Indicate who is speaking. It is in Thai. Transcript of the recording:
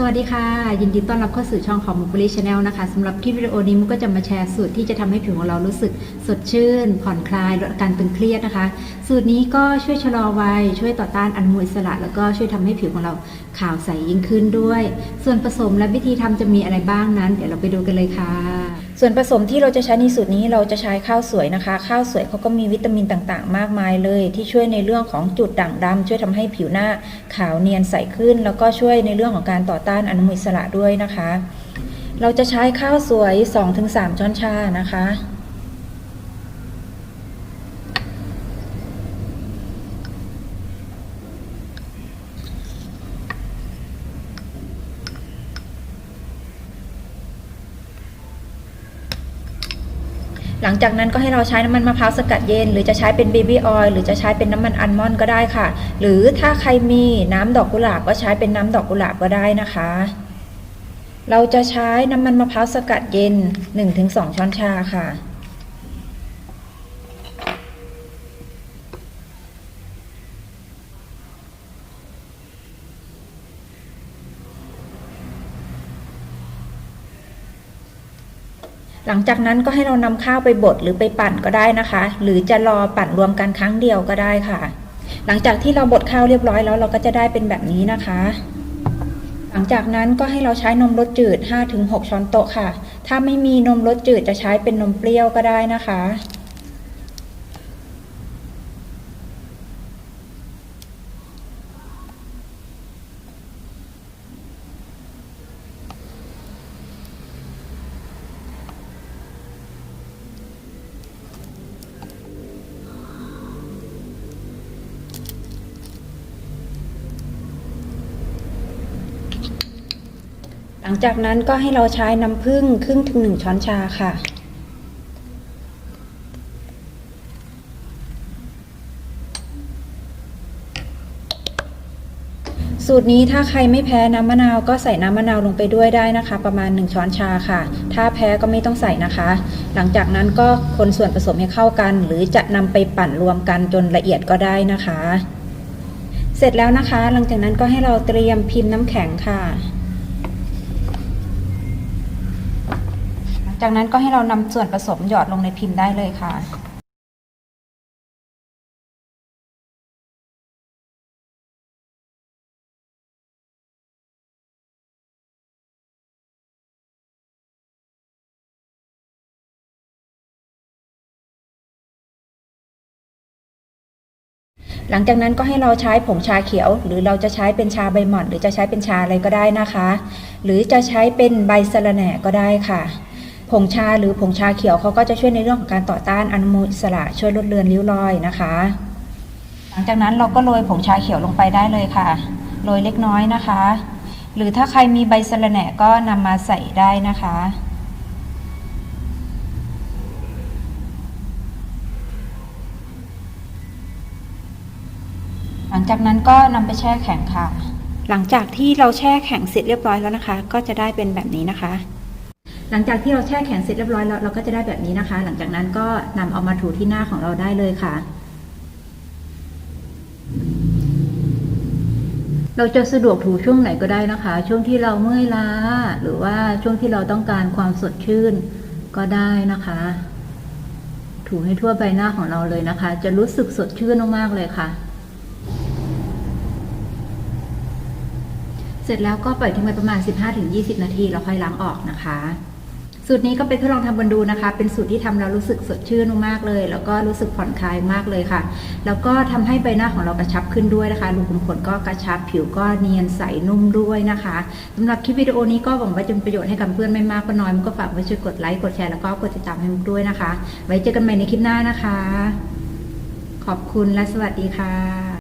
Speaker 1: สวัสดีค่ะ ยินดีต้อนรับเข้าสู่ช่องของมุกบริชแนลนะคะสำหรับคลิปวิดีโอนี้มุกก็จะมาแชร์สูตรที่จะทำให้ผิวของเรารู้สึกสดชื่น ผ่อนคลายลดอาการตึงเครียดนะคะ สูตรนี้ก็ช่วยชะลอวัยช่วยต่อต้านอนุมูลอิสระ แล้วก็ช่วยทำให้ผิวของเราขาวใสยิ่งขึ้นด้วย ส่วนผสมและวิธีทำจะมีอะไรบ้างนั้น เดี๋ยวเราไปดูกันเลยค่ะ
Speaker 2: ส่วนผสมที่เราจะใช้ในสูตรนี้เราจะใช้ข้าวสวยนะคะ ข้าวสวยเขาก็มีวิตามินต่างๆ มากมายเลย ที่ช่วยในเรื่องของจุดด่างดำช่วยทำให้ผิวหน้าขาวเนียนใสขึ้น แล้วก็ช่วยในเรื่องของการต่อต้านอนุมูลอิสระด้วยนะคะ เราจะใช้ข้าวสวย 2-3 ช้อนชานะคะ หลังจากนั้นก็ให้เราใช้น้ำมันมะพร้าวสกัดเย็น หรือจะใช้เป็นเบบี้ออยล์หรือจะใช้เป็นน้ำมันอัลมอนด์ก็ได้ค่ะ หรือถ้าใครมีน้ำดอกกุหลาบก็ใช้เป็นน้ำดอกกุหลาบก็ได้นะคะ เราจะใช้น้ำมันมะพร้าวสกัดเย็น 1-2 ช้อนชาค่ะ หลังจากนั้นก็ให้เรานำข้าวไปบดหรือไปปั่นก็ได้นะคะ หรือจะรอปั่นรวมกันครั้งเดียวก็ได้ค่ะ หลังจากที่เราบดข้าวเรียบร้อยแล้วเราก็จะได้เป็นแบบนี้นะคะ หลังจากนั้นก็ให้เราใช้นมรสจืด 5-6 ช้อนโต๊ะค่ะ ถ้าไม่มีนมรสจืดจะใช้เป็นนมเปรี้ยวก็ได้นะคะ หลังจากนั้นก็ให้เราใช้น้ำผึ้งครึ่งถึงหนึ่งช้อนชาค่ะ สูตรนี้ถ้าใครไม่แพ้น้ำมะนาวก็ใส่น้ำมะนาวลงไปด้วยได้นะคะ ประมาณ 1 ช้อนชาค่ะ ถ้าแพ้ก็ไม่ต้องใส่นะคะ หลังจากนั้นก็คนส่วนผสมให้เข้ากัน หรือจะนำไปปั่นรวมกันจนละเอียดก็ได้นะคะ เสร็จแล้วนะคะ หลังจากนั้นก็ให้เราเตรียมพิมพ์น้ำแข็งค่ะ จากนั้นก็ให้เรานำส่วนผสมหยอดลงในพิมพ์ได้เลยค่ะ หลังจากนั้นก็ให้เราใช้ผงชาเขียว หรือเราจะใช้เป็นชาใบหม่อน หรือจะใช้เป็นชาอะไรก็ได้นะคะ หรือจะใช้เป็นใบสะระแหน่ก็ได้ค่ะ ผงชาหรือผงชาเขียวเขาก็จะช่วยในเรื่องของการต่อต้านอนุมูลอิสระช่วยลดเลือนริ้วรอยนะคะ หลังจากนั้นเราก็โรยผงชาเขียวลงไปได้เลยค่ะโรยเล็กน้อยนะคะ หรือถ้าใครมีใบสะระแหน่ก็นำมาใส่ได้นะคะ หลังจากนั้นก็นำไปแช่แข็งค่ะ หลังจากที่เราแช่แข็งเสร็จเรียบร้อยแล้วนะคะ ก็จะได้เป็นแบบนี้นะคะ หลังจากที่เราแช่แข็งเสร็จเรียบร้อยแล้วเราก็จะได้แบบนี้นะคะ หลังจากนั้นก็นำเอามาถูที่หน้าของเราได้เลยค่ะ
Speaker 1: เราจะสะดวกถูช่วงไหนก็ได้นะคะ ช่วงที่เราเมื่อยล้า หรือว่าช่วงที่เราต้องการความสดชื่นก็ได้นะคะ ถูให้ทั่วใบหน้าของเราเลยนะคะ จะรู้สึกสดชื่นมากๆเลยค่ะเสร็จแล้วก็ปล่อยทิ้งไว้ประมาณ 15-20 นาทีแล้วค่อยล้างออกนะคะ สูตรนี้ก็เป็นทดลองทำบนดูนะคะ เป็นสูตรที่ทำแล้วรู้สึกสดชื่นมากเลย แล้วก็รู้สึกผ่อนคลายมากเลยค่ะ แล้วก็ทำให้ใบหน้าของเรากระชับขึ้นด้วยนะคะรูขุมขนก็กระชับผิวก็เนียนใสนุ่มด้วยนะคะสำหรับคลิปวิดีโอนี้ก็หวังว่าจะเป็นประโยชน์ให้กับเพื่อนไม่มากก็น้อยมันก็ฝากไว้ช่วยกดไลค์กดแชร์แล้วก็กดติดตามให้มุกด้วยนะคะ ไว้เจอกันใหม่ในคลิปหน้านะคะ ขอบคุณและสวัสดีค่ะ